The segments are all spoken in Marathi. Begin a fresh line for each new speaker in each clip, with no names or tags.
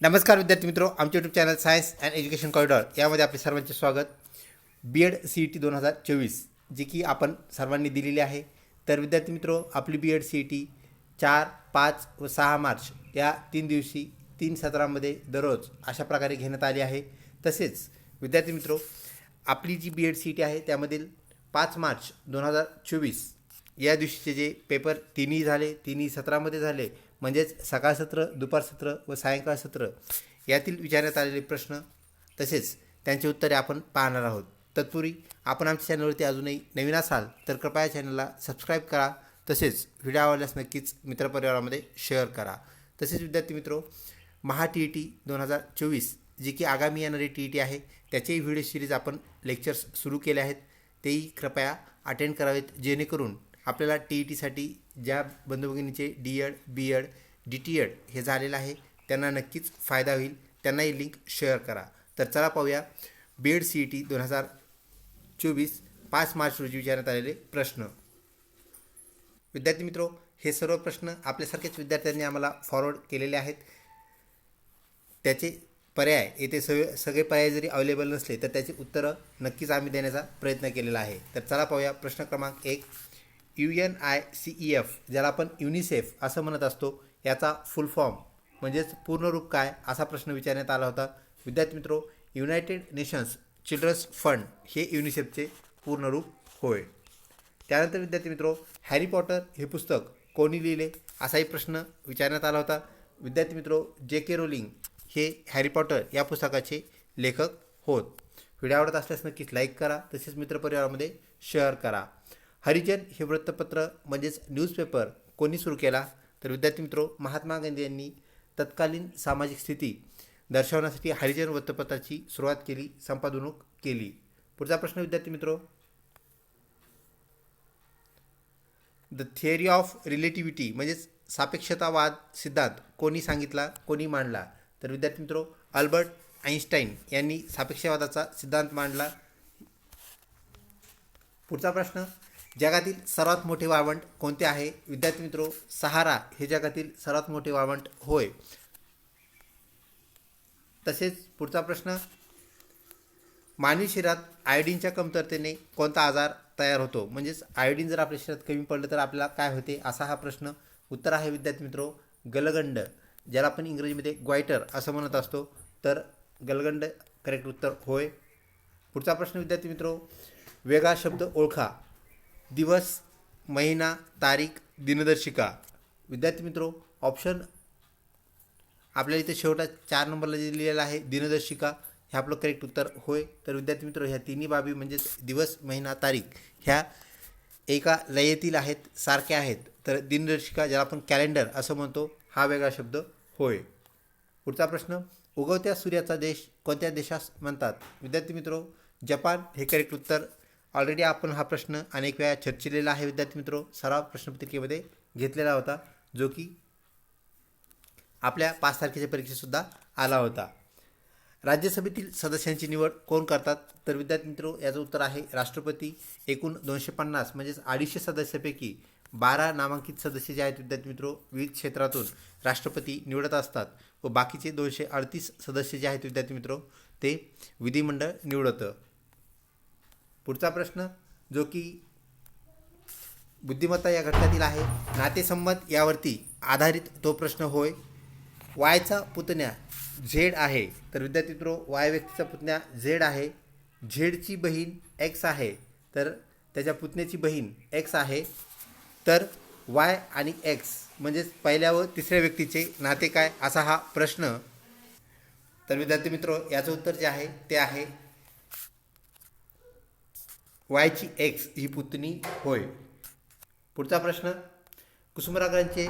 नमस्कार विद्यार्थी मित्रो आमच्या YouTube channel science and education corridor यामध्ये आपले सर्वांचे स्वागत. B Ed C E T दोन हजार चोवीस जी की आपण सर्वांनी दिलेली आहे. तर विद्यार्थी मित्रो आपली B Ed C E T चार पाच व सहा मार्च या तीन दिवशी तीन सत्रामध्ये दररोज अशा प्रकारे घेण्यात आली आहे. तसेच विद्यार्थी मित्रो आपली G B Ed C E T आहे त्यामधील पाच मार्च दोन हजार चोवीस या दिवशीचे जे पेपर तिन्ही झाले तिन्ही सत्रामध्ये झाले म्हणजेच सकाळ सत्र दुपार सत्र व सायंकाळ सत्र यातील विचारण्यात आलेले प्रश्न तसेच त्यांची उत्तरे आपण पाहणार आहोत. तत्पूर्वी आपण आमच्या चॅनलवरती अजूनही नवीन असाल तर कृपया चॅनलला सबस्क्राईब करा. तसेच व्हिडिओ आवडल्यास नक्कीच मित्रपरिवारामध्ये शेअर करा. तसेच विद्यार्थी मित्रो महा टी ई टी दोन हजार चोवीस जी की आगामी येणारी टी ई टी आहे त्याचेही व्हिडिओ सिरीज आपण लेक्चर्स सुरू केले आहेत. तेही कृपया अटेंड करावेत जेणेकरून आपल्याला टी ई टीसाठी ज्या बंधुभगिनीचे D Ed B Ed D T Ed हे झालेलं आहे त्यांना नक्कीच फायदा होईल. त्यांनाही लिंक शेअर करा. तर चला पाहूया. B Ed C E T दोन हजार चोवीस पाच मार्च रोजी विचारण्यात आलेले प्रश्न. विद्यार्थी मित्रो हे सर्व प्रश्न आपल्यासारखेच विद्यार्थ्यांनी आम्हाला फॉरवर्ड केलेले आहेत. त्याचे पर्याय येथे सगळे सगळे पर्याय जरी अवेलेबल नसले तर त्याची उत्तरं नक्कीच आम्ही देण्याचा प्रयत्न केलेला आहे. तर चला पाहूया प्रश्न क्रमांक एक. U N I C E F ज्याला आपण युनिसेफ असं म्हणत असतो याचा फुल फॉर्म म्हणजेच पूर्ण रूप काय असा प्रश्न विचारण्यात आला होता. विद्यार्थी मित्रो युनायटेड नेशन्स चिल्ड्रन्स फंड हे युनिसेफचे पूर्ण रूप होय. त्यानंतर विद्यार्थी मित्रो हॅरी पॉटर हे पुस्तक कोणी लिहिले असाही प्रश्न विचारण्यात आला होता. विद्यार्थी मित्रो जे के रोलिंग हे हॅरी पॉटर या पुस्तकाचे लेखक होत. व्हिडिओ आवडत असल्यास नक्कीच लाईक करा. तसेच मित्रपरिवारामध्ये शेअर करा. हरिजन हे वृत्तपत्र म्हणजेच न्यूजपेपर कोणी सुरू केला? तर विद्यार्थी मित्रो महात्मा गांधी यांनी तत्कालीन सामाजिक स्थिती दर्शवण्यासाठी हरिजन वृत्तपत्राची सुरुवात केली संपादनूक केली. पुढचा प्रश्न विद्यार्थी मित्रो. द थिअरी ऑफ रिलेटिव्हिटी म्हणजेच सापेक्षतावाद सिद्धांत कोणी सांगितला कोणी मांडला? तर विद्यार्थी मित्रो अल्बर्ट आईन्स्टाईन यांनी सापेक्षवादाचा सिद्धांत मांडला. पुढचा प्रश्न जगातील सर्वात मोठे वाळवंट कोणते आहे? विद्यार्थी मित्रो सहारा हे जगातील सर्वात मोठे वाळवंट होय. तसेच पुढचा प्रश्न मानवी शरीरात आयोडीनच्या कमतरतेने कोणता आजार तयार होतो? म्हणजेच आयोडीन जर आपल्या शरीरात कमी पडलं तर आपल्याला काय होते? असा हा प्रश्न उत्तर आहे विद्यार्थी मित्रो गलगंड ज्याला आपण इंग्रजीमध्ये ग्वायटर असं म्हणत असतो. तर गलगंड करेक्ट उत्तर होय. पुढचा प्रश्न विद्यार्थी मित्रो वेगळा शब्द ओळखा. दिवस महिना तारीख दिनदर्शिका. विद्यार्थी मित्रो ऑप्शन आपल्याला इथे शेवटा चार नंबरला जे लिहिलेलं आहे दिनदर्शिका हे आपलं करेक्ट उत्तर होय. तर विद्यार्थी मित्र ह्या तिन्ही बाबी म्हणजेच दिवस महिना तारीख ह्या एका लयेतील आहेत सारख्या आहेत. तर दिनदर्शिका ज्याला आपण कॅलेंडर असं म्हणतो हा वेगळा शब्द होय. पुढचा प्रश्न उगवत्या सूर्याचा देश कोणत्या देशास म्हणतात? विद्यार्थी मित्रो जपान हे करेक्ट उत्तर ऑलरेडी आपण हा प्रश्न अनेक वेळा चर्चिलेला आहे विद्यार्थी मित्रो. सराव प्रश्नपत्रिकेमध्ये घेतलेला होता जो की आपल्या पाच तारखेच्या परीक्षेतसुद्धा आला होता. राज्यसभेतील सदस्यांची निवड कोण करतात? तर विद्यार्थी मित्रो याचं उत्तर आहे राष्ट्रपती. एकूण दोनशे पन्नास म्हणजेच अडीचशे सदस्यापैकी बारा नामांकित सदस्य जे आहेत विद्यार्थी मित्रो विविध क्षेत्रातून राष्ट्रपती निवडत असतात व बाकीचे दोनशे अडतीस सदस्य जे आहेत विद्यार्थी मित्रो ते विधिमंडळ निवडतं. पुढचा प्रश्न जो की बुद्धिमत्ता या घटकातील आहे नातेसंमत यावरती आधारित तो प्रश्न होय. वायचा पुतण्या झेड आहे. तर विद्यार्थी मित्रो वाय व्यक्तीचा पुतण्या झेड आहे. झेडची बहीण एक्स आहे. तर त्याच्या पुतण्याची बहीण एक्स आहे. तर वाय आणि एक्स म्हणजेच पहिल्या व तिसऱ्या व्यक्तीचे नाते काय? असा हा प्रश्न. तर विद्यार्थी मित्रो याचं उत्तर जे आहे ते आहे वायची एक्स ही पुतणी होय. पुढचा प्रश्न. कुसुमरागांचे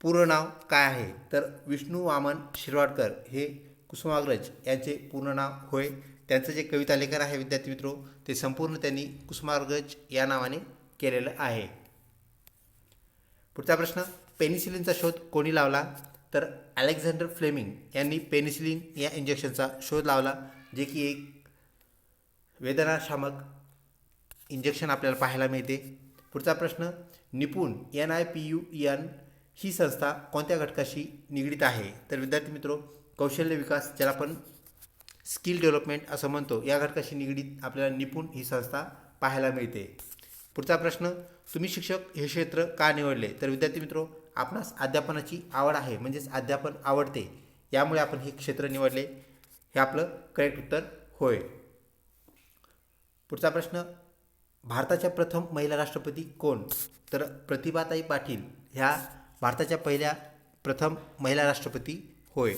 पूर्ण नाव काय आहे? तर विष्णू वामन शिरवाडकर हे कुसुमाग्रज यांचे पूर्ण नाव होय. त्यांचं जे कविता लेखन आहे विद्यार्थी मित्रो ते संपूर्ण त्यांनी कुसुमाग्रज या नावाने केलेलं आहे. पुढचा प्रश्न. पेनिसिलिनचा शोध कोणी लावला? तर अलेक्झांडर फ्लेमिंग यांनी पेनिसिलिन या इंजेक्शनचा शोध लावला जे की एक वेदनाशामक इंजेक्शन आपल्याला पाहायला मिळते. पुढचा प्रश्न Nipun N I P U N ही संस्था कोणत्या घटकाशी निगडीत आहे? तर विद्यार्थी मित्रो कौशल्य विकास ज्याला आपण स्किल डेव्हलपमेंट असं म्हणतो या घटकाशी निगडीत आपल्याला निपुण ही संस्था पाहायला मिळते. पुढचा प्रश्न तुम्ही शिक्षक हे क्षेत्र का निवडले? तर विद्यार्थी मित्रो आपणास अध्यापनाची आवड आहे म्हणजेच अध्यापन आवडते. यामुळे आपण हे क्षेत्र निवडले. हे आपलं करेक्ट उत्तर होय. पुढचा प्रश्न भारताच्या प्रथम महिला राष्ट्रपती कोण? तर प्रतिभाताई पाटील ह्या भारताच्या पहिल्या प्रथम महिला राष्ट्रपती होय.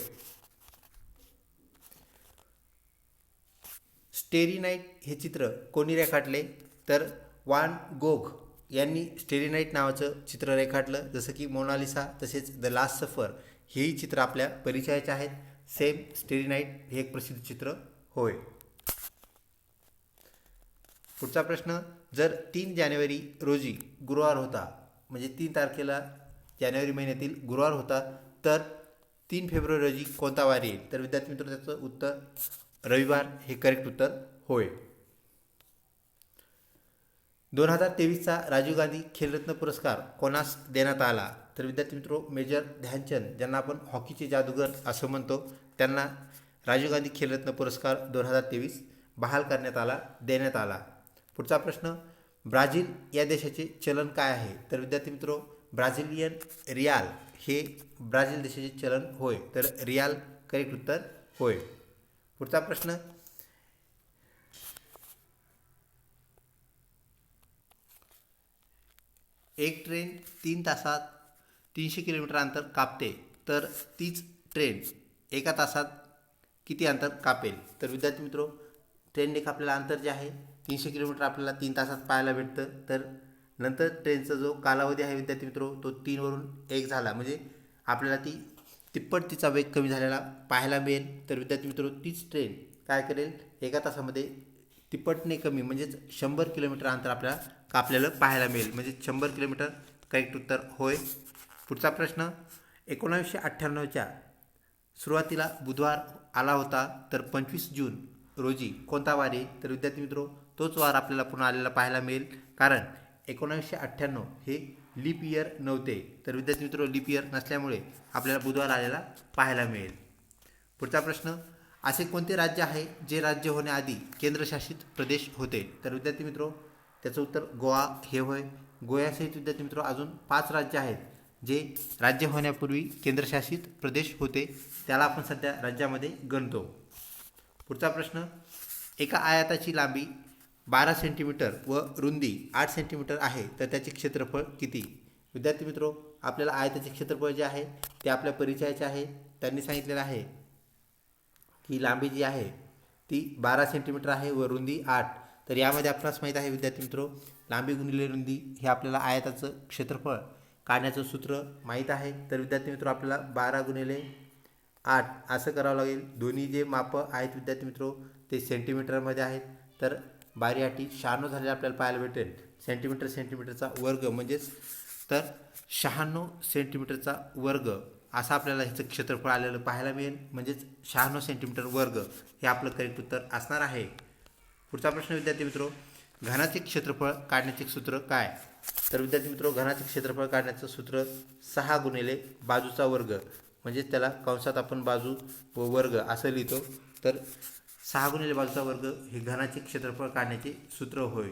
स्टेरी नाईट हे चित्र कोणी रेखाटले? तर वान गोग यांनी स्टेरी नाईट नावाचं चित्र रेखाटलं. जसं की मोनालिसा तसेच द लास्ट सफर हेही चित्र आपल्या परिचयाचे आहेत. सेम स्टेरी नाईट हे एक प्रसिद्ध चित्र होय. पुढचा प्रश्न जर तीन जानेवारी रोजी गुरुवार होता म्हणजे तीन तारखेला जानेवारी महिन्यातील गुरुवार होता तर तीन फेब्रुवारी रोजी कोणता वार येईल? तर विद्यार्थी मित्र त्याचं उत्तर रविवार हे करेक्ट उत्तर होय. दोन हजार तेवीसचा राजीव गांधी खेलरत्न पुरस्कार कोणास देण्यात आला? तर विद्यार्थी मित्रो मेजर ध्यानचंद ज्यांना आपण हॉकीचे जादूगर असं म्हणतो त्यांना राजीव गांधी खेलरत्न पुरस्कार दोन हजार तेवीस बहाल करण्यात आला देण्यात आला. पुढचा प्रश्न ब्राझील या देशाचे चलन काय आहे? तर विद्यार्थी मित्रो ब्राझिलियन रियाल हे ब्राझील देशाचे चलन होय तर रियाल करेक्ट उत्तर होय. पुढचा प्रश्न एक ट्रेन तीन तासात तीनशे किलोमीटर अंतर कापते तर तीच ट्रेन एका तासात किती अंतर कापेल? तर विद्यार्थी मित्रो ट्रेनने कापलेलं अंतर जे आहे तीनशे किलोमीटर आपल्याला तीन तासात पाहायला भेटतं. तर नंतर ट्रेनचा जो कालावधी आहे विद्यार्थी मित्रो तो तीनवरून एक झाला. म्हणजे आपल्याला ती तिप्पट तिचा वेग कमी झालेला पाहायला मिळेल. तर विद्यार्थी मित्रो तीच ट्रेन काय करेल? एका तासामध्ये तिप्पटने कमी म्हणजेच शंभर किलोमीटर अंतर आपल्याला कापलेलं पाहायला मिळेल. म्हणजे शंभर किलोमीटर करेक्ट उत्तर होय. पुढचा प्रश्न एकोणावीसशे अठ्ठ्याण्णवच्या सुरुवातीला बुधवार आला होता तर पंचवीस जून रोजी कोणता वार आहे? तर विद्यार्थी मित्रो तोच वार आपल्याला पुन्हा आलेला पाहायला मिळेल. कारण एकोणावीसशे अठ्ठ्याण्णव हे लीप इयर नव्हते. तर विद्यार्थी मित्र लीप इयर नसल्यामुळे आपल्याला बुधवार आलेला पाहायला मिळेल. पुढचा प्रश्न असे कोणते राज्य आहे जे राज्य होण्याआधी केंद्रशासित प्रदेश होते? तर विद्यार्थी मित्रो त्याचं उत्तर गोवा हे होय. गोव्यासहित विद्यार्थी मित्रो अजून पाच राज्य आहेत जे राज्य होण्यापूर्वी केंद्रशासित प्रदेश होते. त्याला आपण सध्या राज्यामध्ये गणतो. पुढचा प्रश्न एका आयाताची लांबी बारा सेंटीमीटर व रुंदी आठ सेंटीमीटर आहे तर त्याचे क्षेत्रफळ किती? विद्यार्थी मित्रो आपल्याला आयताचे क्षेत्रफळ जे आहे ते आपल्या परिचयाचे आहे. त्यांनी सांगितलेलं आहे की लांबी जी आहे ती बारा सेंटीमीटर आहे व रुंदी आठ. तर यामध्ये आपणास माहीत आहे विद्यार्थी मित्रो लांबी गुणिले रुंदी हे आपल्याला आयताचं क्षेत्रफळ काढण्याचं सूत्र माहीत आहे. तर विद्यार्थी मित्रो आपल्याला बारा गुणिले आठ असं करावं लागेल. दोन्ही जे मापं आहेत विद्यार्थी मित्रो ते सेंटीमीटरमध्ये आहेत. तर बारी आठी शहाण्णव झालेले आपल्याला पाहायला भेटेल. सेंटीमीटर सेंटीमीटरचा वर्ग म्हणजेच तर शहाण्णव सेंटीमीटरचा वर्ग असं आपल्याला ह्याचं क्षेत्रफळ आलेलं पाहायला मिळेल. म्हणजेच शहाण्णव सेंटीमीटर वर्ग हे आपलं करेक्ट उत्तर असणार आहे. पुढचा प्रश्न विद्यार्थी मित्रो घनाचे क्षेत्रफळ काढण्याचे सूत्र काय? तर विद्यार्थी मित्रो घनाचे क्षेत्रफळ काढण्याचं सूत्र सहा गुणिले बाजूचा वर्ग. म्हणजेच त्याला कंसात आपण बाजू व वर्ग असं लिहितो. तर सहा गुणिले बाजूचा वर्ग हे घनाचे क्षेत्रफळ काढण्याचे सूत्र होय.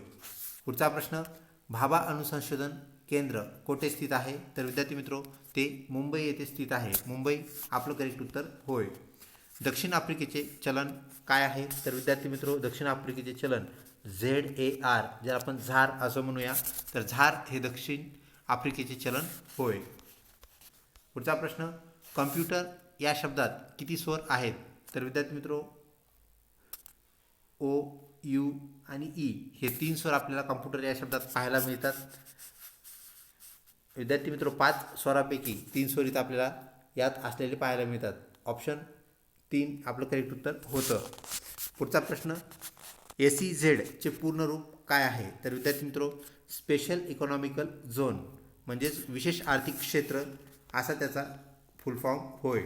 पुढचा प्रश्न भाभा अणुसंशोधन केंद्र कोठे स्थित आहे? तर विद्यार्थी मित्रो ते मुंबई येथे स्थित आहे. मुंबई आपलं करेक्ट उत्तर होय. दक्षिण आफ्रिकेचे चलन काय आहे? तर विद्यार्थी मित्रो दक्षिण आफ्रिकेचे चलन झेड ए आर ज्याला आपण झार असं म्हणूया. तर झार हे दक्षिण आफ्रिकेचे चलन होय. पुढचा प्रश्न कम्प्युटर या शब्दात किती स्वर आहेत? तर विद्यार्थी मित्रो ओ यू आणि ई हे तीन स्वर आपल्याला कम्प्युटर या शब्दात पाहायला मिळतात. विद्यार्थी मित्र पाच स्वरापैकी तीन स्वर इथं आपल्याला यात असलेले पाहायला मिळतात. ऑप्शन तीन आपलं करेक्ट उत्तर होतं. पुढचा प्रश्न ए सी झेडचे पूर्ण रूप काय आहे? तर विद्यार्थी मित्रो स्पेशल इकॉनॉमिकल झोन म्हणजेच विशेष आर्थिक क्षेत्र असा त्याचा फुल फॉर्म होय.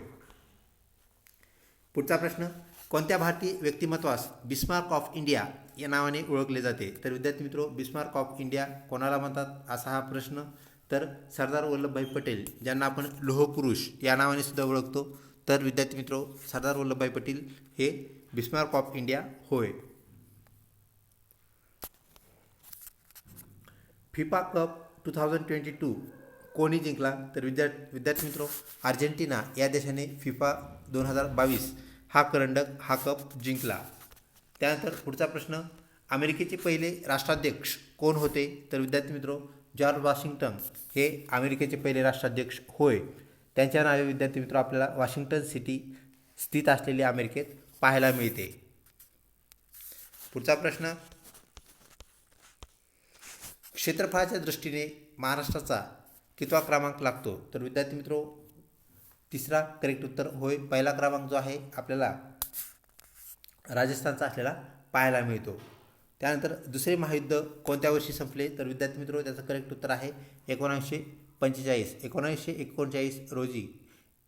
पुढचा प्रश्न कोणत्या भारतीय व्यक्तिमत्वास बिस्मार्क ऑफ इंडिया या नावाने ओळखले जाते? तर विद्यार्थी मित्रो बिस्मार्क ऑफ इंडिया कोणाला म्हणतात? असा हा प्रश्न. तर सरदार वल्लभभाई पटेल ज्यांना आपण लोहपुरुष या नावाने सुद्धा ओळखतो. तर विद्यार्थी मित्रो सरदार वल्लभभाई पटेल हे बिस्मार्क ऑफ इंडिया होय. FIFA cup two thousand twenty two कोणी जिंकला? तर विद्यार्थी विद्यार्थी मित्रो अर्जेंटिना या देशाने फिफा दोन हजार बावीस हा करंडक हा कप जिंकला. त्यानंतर पुढचा प्रश्न अमेरिकेचे पहिले राष्ट्राध्यक्ष कोण होते? तर विद्यार्थी मित्रो जॉर्ज वॉशिंग्टन हे अमेरिकेचे पहिले राष्ट्राध्यक्ष होय. त्यांच्या नावे विद्यार्थी मित्र आपल्याला वॉशिंग्टन सिटी स्थित असलेली अमेरिकेत पाहायला मिळते. पुढचा प्रश्न क्षेत्रफळाच्या दृष्टीने महाराष्ट्राचा कितवा क्रमांक लागतो? तर विद्यार्थी मित्रो तिसरा करेक्ट उत्तर होय. पहिला क्रमांक जो आहे आपल्याला राजस्थानचा असलेला पाहायला मिळतो. त्यानंतर दुसरे महायुद्ध कोणत्या वर्षी संपले? तर विद्यार्थी मित्र त्याचं करेक्ट उत्तर आहे एकोणीसशे पंचेचाळीस. एकोणीसशे एकोणचाळीस रोजी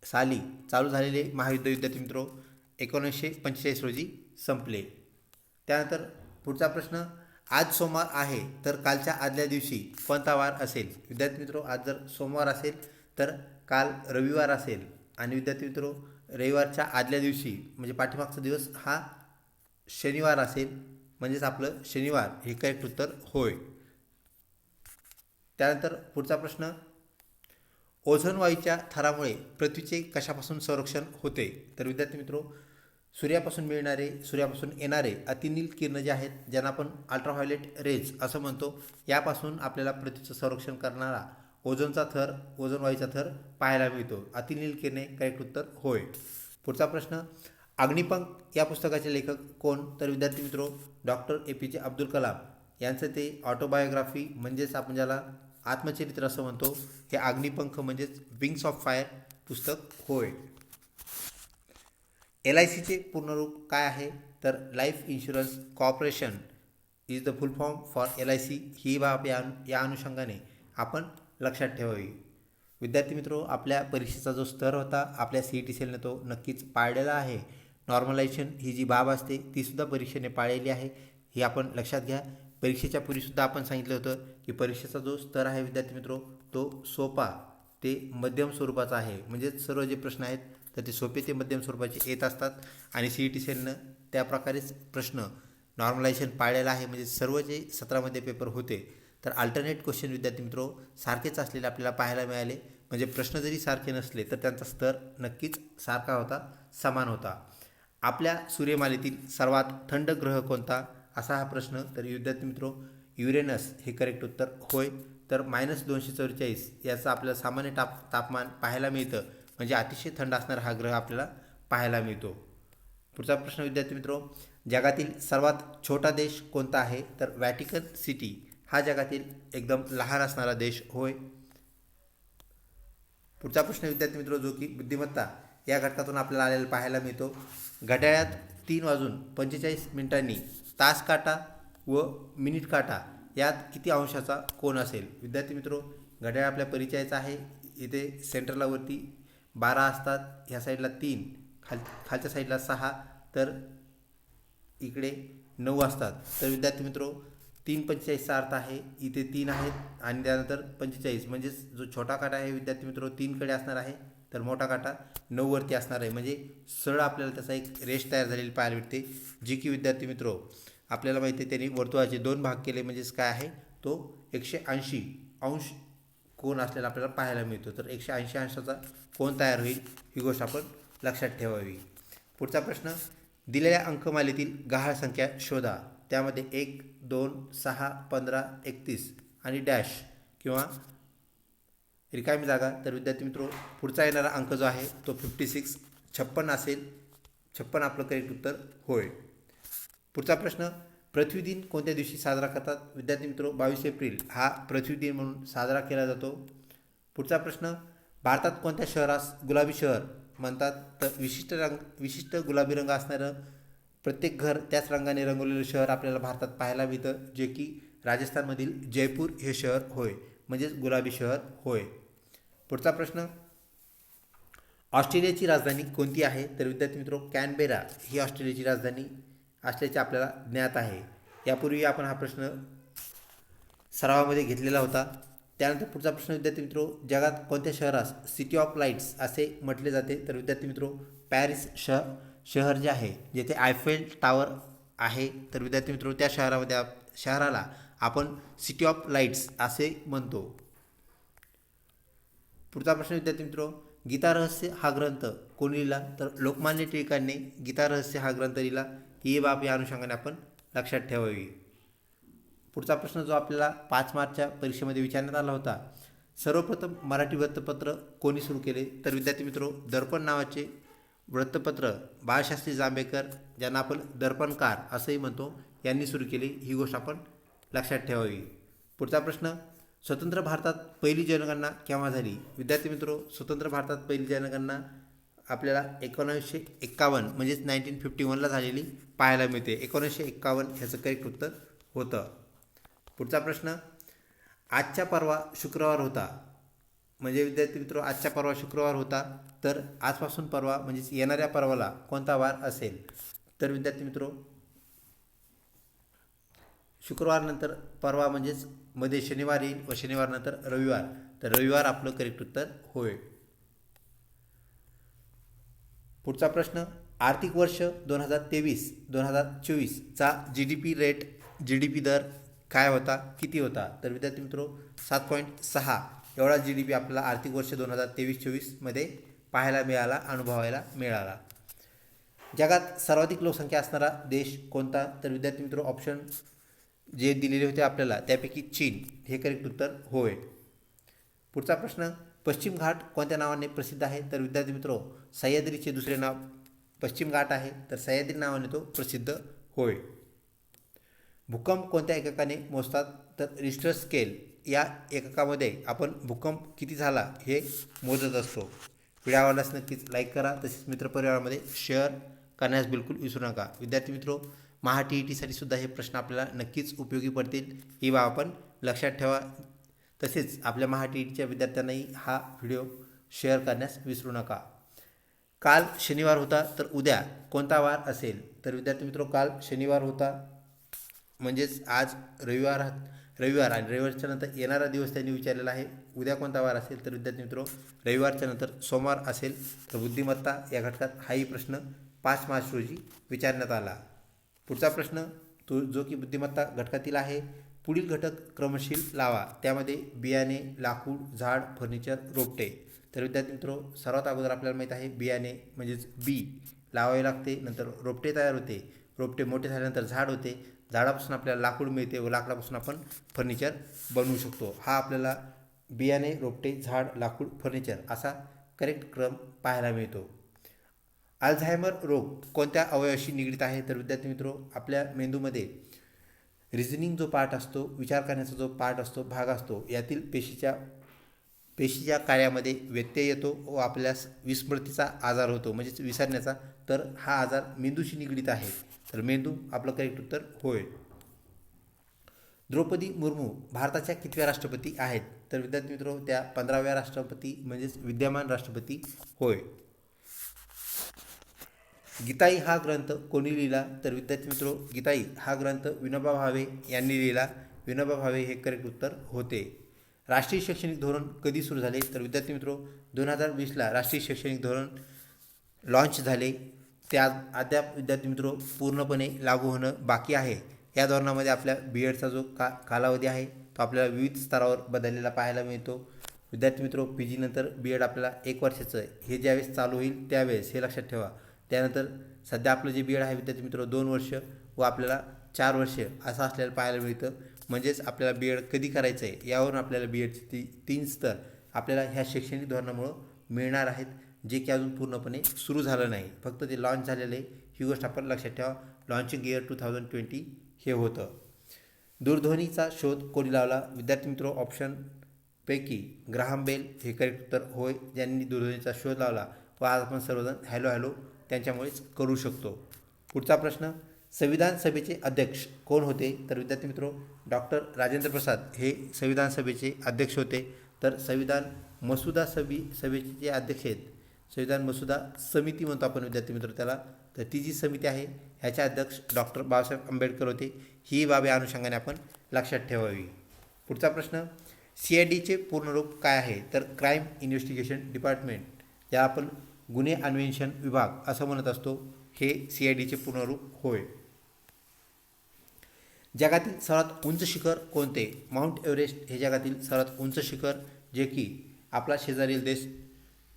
साली चालू झालेले महायुद्ध विद्यार्थी मित्रो एकोणीसशे पंचेचाळीस रोजी संपले. त्यानंतर पुढचा प्रश्न आज सोमवार आहे तर कालच्या आदल्या दिवशी कोणता वार असेल? विद्यार्थी मित्रो आज जर सोमवार असेल तर काल रविवार असेल आणि विद्यार्थी मित्रो रविवारच्या आदल्या दिवशी म्हणजे पाठीमागचा दिवस हा शनिवार असेल. म्हणजेच आपलं शनिवार हे करेक्ट उत्तर होय. त्यानंतर पुढचा प्रश्न ओझोन वायूच्या थरामुळे पृथ्वीचे कशापासून संरक्षण होते? तर विद्यार्थी मित्रो सूर्यापासून मिळणारे सूर्यापासून येणारे अतिनील किरणं जे आहेत ज्यांना आपण अल्ट्राव्हायलेट रेज असं म्हणतो यापासून आपल्याला पृथ्वीचं संरक्षण करणारा ओझोनचा थर ओझोन वायूचा थर पाहायला मिळतो. अतिनील किरणे करेक्ट उत्तर होय. पुढचा प्रश्न अग्निपंख या पुस्तकाचे लेखक कोण? तर विद्यार्थी मित्रो डॉक्टर ए पी जे अब्दुल कलाम. यांचं ते ऑटोबायोग्राफी म्हणजेच आपण ज्याला आत्मचरित्र असं म्हणतो हे अग्निपंख म्हणजेच विंग्स ऑफ फायर पुस्तक होय. एल आय सीचे पूर्ण रूप काय आहे? तर life insurance corporation is the full form for L I C ही बाब या या अनुषंगाने आपण लक्षात ठेवावी. विद्यार्थी मित्रो आपल्या परीक्षेचा जो स्तर होता आपल्या सी ई टी सेलने तो नक्कीच पाळलेला आहे. नॉर्मलायझेशन ही जी बाब असते तीसुद्धा परीक्षेने पाळलेली आहे. ही आपण लक्षात घ्या. परीक्षेच्या पूर्वीसुद्धा आपण सांगितलं होतं की परीक्षेचा जो स्तर आहे विद्यार्थी मित्रो तो सोपा ते मध्यम स्वरूपाचा आहे. म्हणजेच सर्व जे प्रश्न आहेत तर ते सोपे ते मध्यम स्वरूपाचे येत असतात. आणि सी ई टी सेलनं त्या प्रकारेच प्रश्न नॉर्मलायझेशन पाळलेला आहे. म्हणजे सर्व जे सत्रामध्ये पेपर होते तर अल्टरनेट क्वेश्चन विद्यार्थी मित्रो सारखेच असलेले आपल्याला पाहायला मिळाले. म्हणजे प्रश्न जरी सारखे नसले तर त्यांचा स्तर नक्कीच सारखा होता समान होता. आपल्या सूर्यमालेतील सर्वात थंड ग्रह कोणता? असा हा प्रश्न. तर विद्यार्थी मित्रो युरेनस हे करेक्ट उत्तर होय. तर मायनस दोनशे चौवेचाळीस याचं आपल्याला सामान्य ताप तापमान पाहायला मिळतं. म्हणजे अतिशय थंड असणारा हा ग्रह आपल्याला पाहायला मिळतो. पुढचा प्रश्न विद्यार्थी मित्रो जगातील सर्वात छोटा देश कोणता आहे? तर व्हॅटिकन सिटी हा जगातील एकदम लहान असणारा देश होय. पुढचा प्रश्न विद्यार्थी मित्र जो की बुद्धिमत्ता या घटकातून आपल्याला आलेला पाहायला मिळतो. घड्याळात तीन वाजून पंचेचाळीस मिनिटांनी तास काटा व मिनिट काटा यात किती अंशाचा कोण असेल? विद्यार्थी मित्रो घड्याळ आपल्या परिचयाचा आहे. इथे सेंटरला वरती बारा असतात. ह्या साईडला तीन खाल खालच्या साईडला सहा तर इकडे नऊ असतात. तर विद्यार्थी मित्रो तीन पंचेचाळीसचा अर्थ आहे इथे तीन आहेत आणि त्यानंतर पंचेचाळीस. म्हणजेच जो छोटा काटा आहे विद्यार्थी मित्र तीनकडे असणार आहे. तर मोठा काटा नऊवरती असणार आहे. म्हणजे सरळ आपल्याला त्याचा एक रेष तयार झालेली पाहायला भेटते जी की विद्यार्थी मित्र आपल्याला माहिती आहे त्यांनी वर्तुळाचे दोन भाग केले. म्हणजेच काय आहे? तो एकशे ऐंशी अंश कोण असलेला आपल्याला पाहायला मिळतो. तर एकशे ऐंशी अंशाचा कोण तयार होईल ही गोष्ट आपण लक्षात ठेवावी. पुढचा प्रश्न दिलेल्या अंकमालेतील गहाळ संख्या शोधा. त्यामध्ये एक दोन सहा पंधरा एकतीस आणि डॅश किंवा रिकामी जागा. तर विद्यार्थी मित्रो पुढचा येणारा अंक जो आहे तो फिफ्टी सिक्स छप्पन असेल. छप्पन आपलं करेक्ट उत्तर होय. पुढचा प्रश्न पृथ्वीदिन कोणत्या दिवशी साजरा करतात? विद्यार्थी मित्रो बावीस एप्रिल हा पृथ्वी दिन म्हणून साजरा केला जातो. पुढचा प्रश्न भारतात कोणत्या शहरास गुलाबी शहर म्हणतात? तर विशिष्ट रंग विशिष्ट गुलाबी रंग असणारं प्रत्येक घर त्याच रंगाने रंगवलेलं शहर आपल्याला भारतात पाहायला मिळतं जे की राजस्थानमधील जयपूर हे शहर होय म्हणजेच गुलाबी शहर होय. पुढचा प्रश्न ऑस्ट्रेलियाची राजधानी कोणती आहे? तर विद्यार्थी मित्रो कॅनबेरा ही ऑस्ट्रेलियाची राजधानी असल्याचे आपल्याला ज्ञात आहे. यापूर्वी आपण हा प्रश्न सरावामध्ये घेतलेला होता. त्यानंतर पुढचा प्रश्न विद्यार्थी मित्रो जगात कोणत्या शहरास सिटी ऑफ लाईट्स असे म्हटले जाते? तर विद्यार्थी मित्रो पॅरिस शहर. शहर जे आहे जेथे आयफेल टावर आहे तर विद्यार्थी मित्रो त्या शहरामध्ये शहराला आपण सिटी ऑफ लाईट्स असे म्हणतो. पुढचा प्रश्न विद्यार्थी मित्रो गीता रहस्य हा ग्रंथ कोणी लिहिला? तर लोकमान्य टिळकांनी गीता रहस्य हा ग्रंथ लिहिला. ही बाब या अनुषंगाने आपण लक्षात ठेवावी. पुढचा प्रश्न जो आपल्याला पाच मार्चच्या परीक्षेमध्ये विचारण्यात आला होता सर्वप्रथम मराठी वृत्तपत्र कोणी सुरू केले? तर विद्यार्थी मित्रो दर्पण नावाचे वृत्तपत्र बाळशास्त्री जांभेकर ज्यांना आपण दर्पणकार असंही म्हणतो यांनी सुरू केली ही गोष्ट आपण लक्षात ठेवावी. पुढचा प्रश्न स्वतंत्र भारतात पहिली जनगणना केव्हा झाली? विद्यार्थी मित्रो स्वतंत्र भारतात पहिली जनगणना आपल्याला एकोणीसशे एक्कावन्न म्हणजेच नाईन्टीन फिफ्टी वनला झालेली पाहायला मिळते. एकोणीसशे एक्कावन्न ह्याचं करेक्ट उत्तर होतं. पुढचा प्रश्न आजच्या परवा शुक्रवार होता. म्हणजे विद्यार्थी मित्र आजच्या परवा शुक्रवार होता तर आजपासून परवा म्हणजेच येणाऱ्या परवाला कोणता वार असेल? तर विद्यार्थी मित्र शुक्रवारनंतर परवा म्हणजेच मध्ये शनिवार येईल व शनिवारनंतर रविवार. तर रविवार आपलं करेक्ट उत्तर होय पुढचा प्रश्न आर्थिक वर्ष दोन हजार तेवीस दोन हजार चोवीसचा G D P rate G D P दर काय होता? किती होता? तर विद्यार्थी मित्रो सात पॉईंट सहा. एवढा जी डी पी आपल्याला आर्थिक वर्ष दोन हजार तेवीस चोवीसमध्ये पाहायला मिळाला अनुभवायला मिळाला. जगात सर्वाधिक लोकसंख्या असणारा देश कोणता? तर विद्यार्थी मित्र ऑप्शन जे दिलेले होते आपल्याला त्यापैकी चीन. हे करेक्ट उत्तर होय. पुढचा प्रश्न पश्चिम घाट कोणत्या नावाने प्रसिद्ध आहे? तर विद्यार्थी मित्रो सह्याद्रीचे दुसरे नाव पश्चिम घाट आहे. तर सह्याद्री नावाने तो प्रसिद्ध होय. भूकंप कोणत्या एककाने मोजतात? तर रिस्टर स्केल या एककामध्ये आपण भूकंप किती झाला हे मोजत असतो. व्हिडिओ आवडल्यास नक्कीच लाईक करा. तसेच मित्रपरिवारामध्ये शेअर करण्यास बिलकुल विसरू नका. विद्यार्थी मित्रो महा टी ई टीसाठी सुद्धा हे प्रश्न आपल्याला नक्कीच उपयोगी पडतील. ही बाब आपण लक्षात ठेवा. तसेच आपल्या महा टी ई टीच्या विद्यार्थ्यांनाही हा व्हिडिओ शेअर करण्यास विसरू नका. काल शनिवार होता तर उद्या कोणता वार असेल? तर विद्यार्थी मित्रो काल शनिवार होता. म्हणजेच आज रविवार रविवार आणि रविवारच्या नंतर येणारा दिवस त्यांनी विचारलेला आहे. उद्या कोणता वार असेल? तर विद्यार्थी मित्रो रविवारच्या नंतर सोमवार असेल तर बुद्धिमत्ता या घटकात हाही प्रश्न पाच मार्च रोजी विचारण्यात आला. पुढचा प्रश्न तो जो की बुद्धिमत्ता घटकातील आहे पुढील घटक क्रमशील लावा. त्यामध्ये बियाणे लाकूड झाड फर्निचर रोपटे. तर विद्यार्थी मित्रो सर्वात अगोदर आपल्याला माहीत आहे बियाणे म्हणजेच बी लावावे लागते नंतर रोपटे तयार होते. रोपटे मोठे झाल्यानंतर झाड होते. झाडापासून आपल्याला लाकूड मिळते व लाकडापासून आपण फर्निचर बनवू शकतो. हा आपल्याला बियाणे रोपटे झाड लाकूड फर्निचर असा करेक्ट क्रम पाहायला मिळतो. अल्झायमर रोग कोणत्या अवयवाशी निगडीत आहे? तर विद्यार्थी मित्रो आपल्या मेंदूमध्ये रिझनिंग जो पार्ट असतो विचार करण्याचा जो पार्ट असतो भाग असतो यातील पेशीच्या पेशीच्या कार्यामध्ये व्यत्यय येतो व आपल्यास विस्मृतीचा आजार होतो. म्हणजेच विसरण्याचा. तर हा आजार मेंदूशी निगडीत आहे. तर मेंदू आपलं करेक्ट उत्तर होय. द्रौपदी मुर्मू भारताच्या कितव्या राष्ट्रपती आहेत? तर विद्यार्थी मित्रो त्या पंधराव्या राष्ट्रपती म्हणजेच विद्यमान राष्ट्रपती होय. गीताई हा ग्रंथ कोणी लिहिला? तर विद्यार्थी मित्रो गीताई हा ग्रंथ विनोबा भावे यांनी लिहिला. विनोबा भावे हे करेक्ट उत्तर होते. राष्ट्रीय शैक्षणिक धोरण कधी सुरू झाले? तर विद्यार्थी मित्रो दोन हजार वीसला राष्ट्रीय शैक्षणिक धोरण लॉन्च झाले. त्या अद्याप विद्यार्थी मित्र पूर्णपणे लागू होणं बाकी आहे. या धोरणामध्ये आपल्या बी एडचा जो का कालावधी आहे तो आपल्याला विविध स्तरावर बदललेला पाहायला मिळतो. विद्यार्थी मित्र पी जीनंतर बी एड आपल्याला एक वर्षाचं आहे. हे ज्यावेळेस चालू होईल त्यावेळेस हे लक्षात ठेवा. त्यानंतर सध्या आपलं जे बी एड आहे विद्यार्थी मित्र दोन वर्ष व आपल्याला चार वर्ष असं असलेलं पाहायला मिळतं. म्हणजेच आपल्याला बी एड कधी करायचं आहे यावरून आपल्याला बी एडची ती तीन स्तर आपल्याला ह्या शैक्षणिक धोरणामुळं मिळणार आहेत. जे की अजून पूर्णपणे सुरू झालं नाही. फक्त ते लॉन्च झालेलं आहे. ही गोष्ट आपण लक्षात ठेवा. Launching year two thousand twenty हे होतं. दूरध्वनीचा शोध कोणी लावला? विद्यार्थी मित्र ऑप्शनपैकी ग्राहम बेल. हे करेक्ट उत्तर होय. ज्यांनी दूरध्वनीचा शोध लावला व आज आपण सर्वजण हॅलो हॅलो त्यांच्यामुळेच करू शकतो. पुढचा प्रश्न संविधान सभेचे अध्यक्ष कोण होते? तर विद्यार्थी मित्रो डॉक्टर राजेंद्र प्रसाद हे संविधान सभेचे अध्यक्ष होते. तर संविधान मसुदा सभी सभेचे जे अध्यक्ष आहेत संविधान मसुदा समिती म्हणतो आपण विद्यार्थी मित्र त्याला. तर ती जी समिती आहे ह्याचे अध्यक्ष डॉक्टर बाबासाहेब आंबेडकर होते. ही बाबी अनुषंगाने आपण लक्षात ठेवावी. पुढचा प्रश्न सी आय डीचे पूर्ण रूप काय आहे? तर क्राईम इन्व्हेस्टिगेशन डिपार्टमेंट या आपण गुन्हे अन्वेषण विभाग असं म्हणत असतो हे सी आय डीचे पूर्ण रूप होय. जगातील सर्वात उंच शिखर कोणते? माउंट एव्हरेस्ट हे जगातील सर्वात उंच शिखर जे की आपला शेजारील देश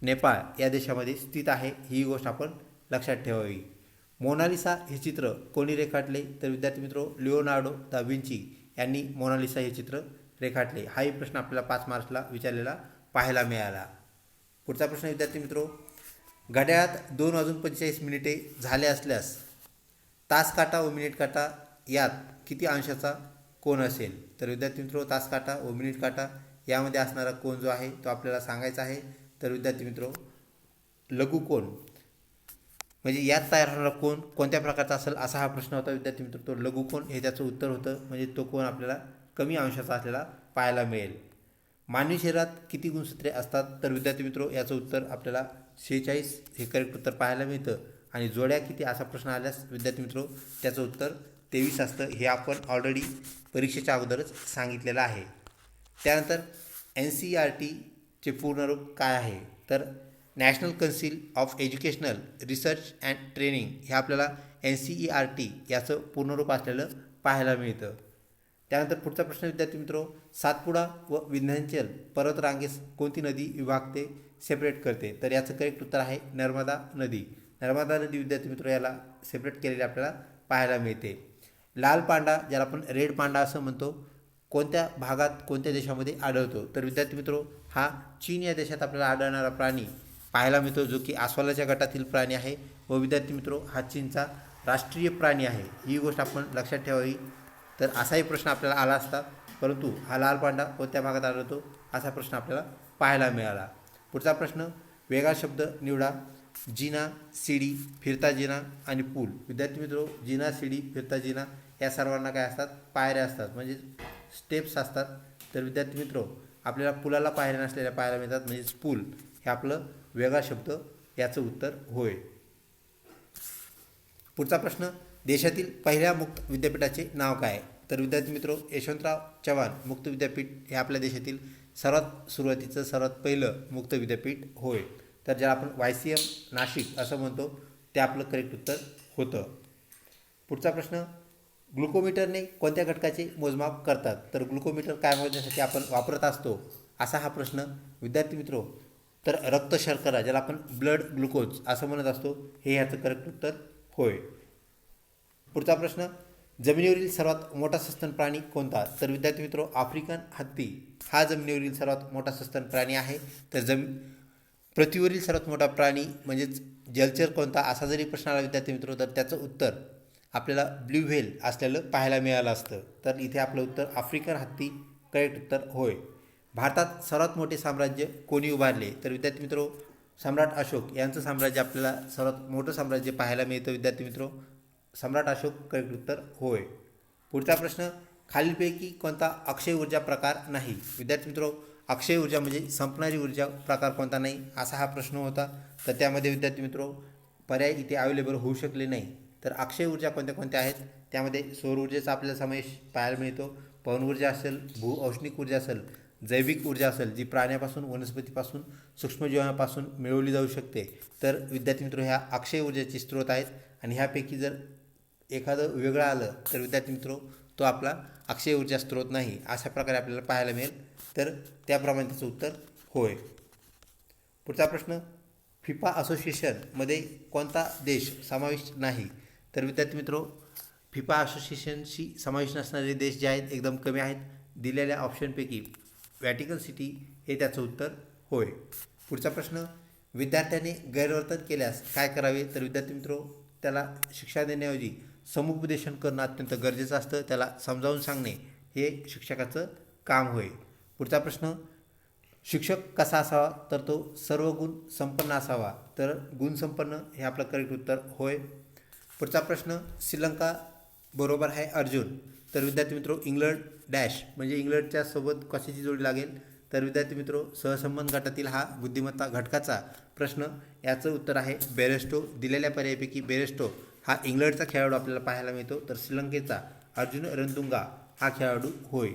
नेपाळ या देशामध्ये स्थित आहे ही गोष्ट आपण लक्षात ठेवावी. मोनालिसा हे चित्र कोणी रेखाटले? तर विद्यार्थी मित्रो लिओनार्डो दा विंची यांनी मोनालिसा हे चित्र रेखाटले. हाही प्रश्न आपल्याला पाच मार्चला विचारलेला पाहायला मिळाला. पुढचा प्रश्न विद्यार्थी मित्रो घड्याळात दोन वाजून पंचेचाळीस मिनिटे झाले असल्यास तास काटा व मिनिट काटा यात किती अंशाचा कोण असेल? तर विद्यार्थी मित्रो तास काटा व मिनिट काटा यामध्ये असणारा कोण जो आहे तो आपल्याला सांगायचा आहे तर विद्यार्थी मित्रो लघु कोण? म्हणजे यात तयार होणारा कोण? कोणत्या प्रकारचा असेल असा हा प्रश्न होता विद्यार्थी मित्र. तो लघु कोण? हे त्याचं उत्तर होतं. म्हणजे तो कोण आपल्याला कमी अंशाचा असलेला पाहायला मिळेल. मानवी शरीरात किती गुणसूत्रे असतात? तर विद्यार्थी मित्रो याचं उत्तर आपल्याला शेहेचाळीस हे करेक्ट उत्तर पाहायला मिळतं. आणि जोड्या किती? असा प्रश्न आल्यास विद्यार्थी मित्रो त्याचं उत्तर तेवीस असतं. हे आपण ऑलरेडी परीक्षेच्या अगोदरच सांगितलेलं आहे. त्यानंतर एन सी आर टी चे पूर्ण रूप काय आहे? तर national council of educational research and training हे आपल्याला N C E R T याचं पूर्णरूप असलेलं पाहायला मिळतं. त्यानंतर पुढचा प्रश्न विद्यार्थी मित्रो सातपुडा व विंध्यांचल पर्वत रांगेस कोणती नदी विभागते सेपरेट करते? तर याचं करेक्ट उत्तर आहे नर्मदा नदी. नर्मदा नदी विद्यार्थी मित्रो याला सेपरेट केलेली आपल्याला पाहायला मिळते. लाल पांडा ज्याला आपण रेड पांडा असं म्हणतो कोणत्या भागात कोणत्या देशामध्ये आढळतो? तर विद्यार्थी मित्रो हा चीन या देशात आपल्याला आढळणारा प्राणी. पाहायला मिळतो जो की आस्वालाच्या गटातील प्राणी आहे. व विद्यार्थी मित्रो हा चीनचा राष्ट्रीय प्राणी आहे. ही गोष्ट आपण लक्षात ठेवावी. तर असाही प्रश्न आपल्याला आला असता परंतु हा लाल पांडा कोणत्या भागात आढळतो असा प्रश्न आपल्याला पाहायला मिळाला. पुढचा प्रश्न वेगळा शब्द निवडा. जिना सिडी फिरता जिना आणि पूल. विद्यार्थी मित्रो जिना सिडी फिरता जिना या सर्वांना काय असतात? पायऱ्या असतात. म्हणजे स्टेप्स असतात. तर विद्यार्थी मित्रो आपल्याला पुलाला पायऱ्या नसलेल्या पाहायला मिळतात म्हणजेच पूल. हे आपलं वेगळा शब्द याचं उत्तर होय. पुढचा प्रश्न देशातील पहिल्या मुक्त विद्यापीठाचे नाव काय तर विद्यार्थी मित्रो यशवंतराव चव्हाण मुक्त विद्यापीठ हे आपल्या देशातील सर्वात सुरुवातीचं सर्वात पहिलं मुक्त विद्यापीठ होय. तर ज्याला आपण वाय सी एम नाशिक असं म्हणतो ते आपलं करेक्ट उत्तर होतं. पुढचा प्रश्न ग्लुकोमीटरने कोणत्या घटकाचे मोजमाप करतात? तर ग्लुकोमीटर काय मोजण्यासाठी आपण वापरत असतो? असा हा प्रश्न विद्यार्थी मित्रो तर रक्त शर्करा ज्याला आपण ब्लड ग्लुकोज असं म्हणत असतो हे ह्याचं करेक्ट उत्तर होय. पुढचा प्रश्न जमिनीवरील सर्वात मोठा सस्तन प्राणी कोणता? तर विद्यार्थी मित्रो आफ्रिकन हत्ती हा जमिनीवरील सर्वात मोठा सस्तन प्राणी आहे. तर जमी पृथ्वीवरील सर्वात मोठा प्राणी म्हणजेच जलचर कोणता? असा जरी प्रश्न आला विद्यार्थी मित्रो तर त्याचं उत्तर आपल्याला ब्ल्यू व्हेल असलेलं पाहायला मिळालं असतं. तर इथे आपलं उत्तर आफ्रिकन हत्ती करेक्ट उत्तर होय. भारतात सर्वात मोठे साम्राज्य कोणी उभारले? तर विद्यार्थी मित्रो सम्राट अशोक यांचं साम्राज्य आपल्याला सर्वात मोठं साम्राज्य पाहायला मिळतं. विद्यार्थी मित्रो सम्राट अशोक करेक्ट उत्तर होय. पुढचा प्रश्न खालीलपैकी कोणता अक्षय ऊर्जा प्रकार नाही? विद्यार्थी मित्रो अक्षय ऊर्जा म्हणजे संपणारी ऊर्जा प्रकार कोणता नाही? असा हा प्रश्न होता. तर त्यामध्ये विद्यार्थी मित्रो पर्याय इथे अवेलेबल होऊ शकले नाही. तर अक्षय ऊर्जा कोणत्या कोणत्या आहेत? त्यामध्ये सौर ऊर्जेचा आपल्याला समावेश पाहायला मिळतो. पवन ऊर्जा असेल भू औष्णिक ऊर्जा असेल जैविक ऊर्जा असेल जी प्राण्यापासून वनस्पतीपासून सूक्ष्मजीवनापासून मिळवली जाऊ शकते. तर विद्यार्थी मित्र ह्या अक्षय ऊर्जेचे स्रोत आहेत आणि ह्यापैकी जर एखादं वेगळं आलं तर विद्यार्थी मित्रो तो आपला अक्षय ऊर्जा स्रोत नाही अशा प्रकारे आपल्याला पाहायला मिळेल. तर त्याप्रमाणे त्याचं उत्तर होय. पुढचा प्रश्न फिफा असोसिएशनमध्ये कोणता देश समाविष्ट नाही? तर विद्यार्थी मित्रो फिफा असोसिएशनशी समावेश नसणारे देश जे आहेत एकदम कमी आहेत. दिलेल्या ऑप्शनपैकी व्हॅटिकन सिटी हे त्याचं उत्तर होय. पुढचा प्रश्न विद्यार्थ्याने गैरवर्तन केल्यास काय करावे? तर विद्यार्थी मित्रो त्याला शिक्षा देण्याऐवजी समुपदेशन करणं अत्यंत गरजेचं असतं. त्याला समजावून सांगणे हे शिक्षकाचं काम होय. पुढचा प्रश्न शिक्षक कसा असावा? तर तो सर्व गुण संपन्न असावा. तर गुणसंपन्न हे आपलं करेक्ट उत्तर होय. पुढचा प्रश्न श्रीलंका बरोबर आहे अर्जुन? तर विद्यार्थी मित्रो इंग्लंड डॅश म्हणजे इंग्लंडच्या सोबत कशाची जोडी लागेल? तर विद्यार्थी मित्रो सहसंबंध गटातील हा बुद्धिमत्ता घटकाचा प्रश्न याचं उत्तर आहे बेरेस्टो. दिलेल्या पर्यायापैकी बेरेस्टो हा इंग्लंडचा खेळाडू आपल्याला पाहायला मिळतो. तर श्रीलंकेचा अर्जुन रणतुंगा हा खेळाडू होय.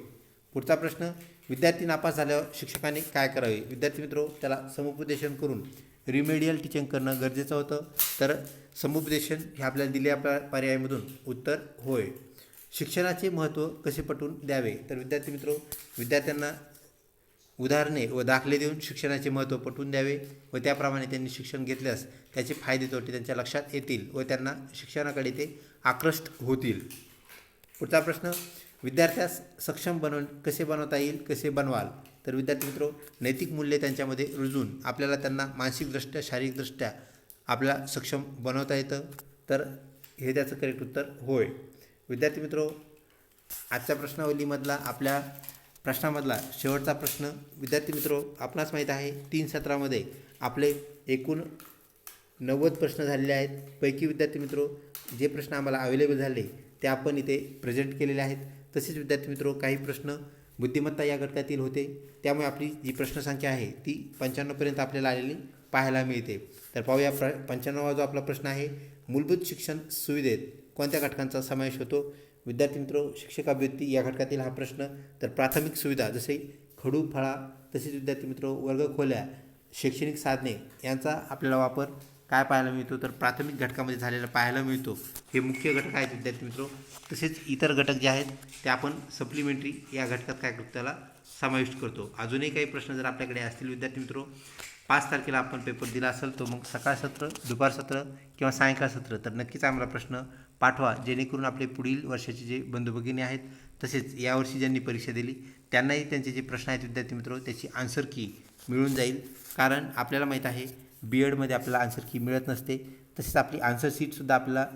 पुढचा प्रश्न विद्यार्थी नापास झाल्यावर शिक्षकाने काय करावे? विद्यार्थी मित्रो त्याला समुपदेशन करून रिमेडियल टीचिंग करणं गरजेचं होतं. तर समुपदेशन हे आपल्याला दिले आपल्या पर्यायामधून. उत्तर होय. शिक्षणाचे महत्त्व कसे पटवून द्यावे? तर विद्यार्थी मित्र विद्यार्थ्यांना उदाहरणे व दाखले देऊन शिक्षणाचे महत्त्व पटवून द्यावे व त्याप्रमाणे त्यांनी शिक्षण घेतल्यास त्याचे फायदे तोटे त्यांच्या लक्षात येतील व त्यांना शिक्षणाकडे ते आकृष्ट होतील. पुढचा प्रश्न विद्यार्थ्यास सक्षम बनवून कसे बनवता येईल कसे बनवाल? तर विद्यार्थी मित्रो नैतिक मूल्ये त्यांच्यामध्ये रुजून आपल्याला त्यांना मानसिकदृष्ट्या शारीरिकदृष्ट्या आपल्याला सक्षम बनवता येतं. तर हे त्याचं करेक्ट उत्तर होय. विद्यार्थी मित्रो आजच्या प्रश्नावलीमधला आपल्या प्रश्नामधला शेवटचा प्रश्न विद्यार्थी मित्रो आपणास माहीत आहे तीन सत्रामध्ये आपले एकूण नव्वद प्रश्न झालेले आहेत. पैकी विद्यार्थी मित्रो जे प्रश्न आम्हाला अवेलेबल झाले ते आपण इथे प्रेझेंट केलेले आहेत. तसेच विद्यार्थी मित्रो काही प्रश्न बुद्धिमत्ता या घटकातील होते. त्यामुळे आपली जी प्रश्नसंख्या आहे ती पंच्याण्णवपर्यंत आपल्याला आलेली पाहायला मिळते. तर पाहूया प्र पंच्याण्णवा जो आपला प्रश्न आहे मूलभूत शिक्षण सुविधेत कोणत्या घटकांचा समावेश होतो? विद्यार्थी मित्र शिक्षक अभिवृत्ती या घटकातील हा प्रश्न. तर प्राथमिक सुविधा जसे खडू फळा तसेच विद्यार्थी मित्र वर्गखोल्या शैक्षणिक साधने यांचा आपल्याला वापर काय पाहायला मिळतो? तर प्राथमिक घटकामध्ये झालेला पाहायला मिळतो. हे मुख्य घटक आहेत विद्यार्थी मित्र तसेच इतर घटक जे आहेत ते आपण सप्लिमेंटरी या घटकात काय करतो? त्याला समाविष्ट करतो. अजूनही काही प्रश्न जर आपल्याकडे असतील विद्यार्थी मित्र पाच तारखेला आपण पेपर दिला असेल तो मग सकाळ सत्र दुपार सत्र किंवा सायंकाळ सत्र तर नक्कीच आम्हाला प्रश्न पाठवा जेणेकरून आपले पुढील वर्षाचे जे बंधू भगिनी आहेत तसेच यावर्षी ज्यांनी परीक्षा दिली त्यांनाही त्यांचे जे प्रश्न आहेत विद्यार्थी मित्र त्याची आन्सर की मिळून जाईल. कारण आपल्याला माहीत आहे बी एडमध्ये आपल्याला आन्सर की मिळत नसते. तसेच आपली आन्सर सीटसुद्धा आपल्याला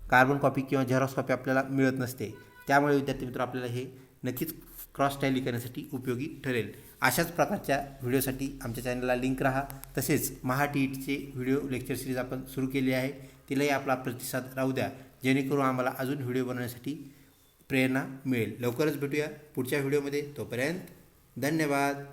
कार्बन कॉपी किंवा झेरॉक्स कॉपी आपल्याला मिळत नसते. त्यामुळे विद्यार्थी मित्र आपल्याला हे नक्कीच क्रॉस टॅली करण्यासाठी उपयोगी ठरेल. अशाच प्रकारच्या व्हिडिओसाठी आमच्या चॅनलला लिंक राहा. तसेच Maha T video lecture series आपण सुरू केली आहे. तिलाही आपला प्रतिसाद राहू द्या. जेणेकरून आम्हाला अजून व्हिडिओ बनवण्यासाठी प्रेरणा मिळेल. लवकरच भेटूया पुढच्या व्हिडिओमध्ये. तोपर्यंत धन्यवाद.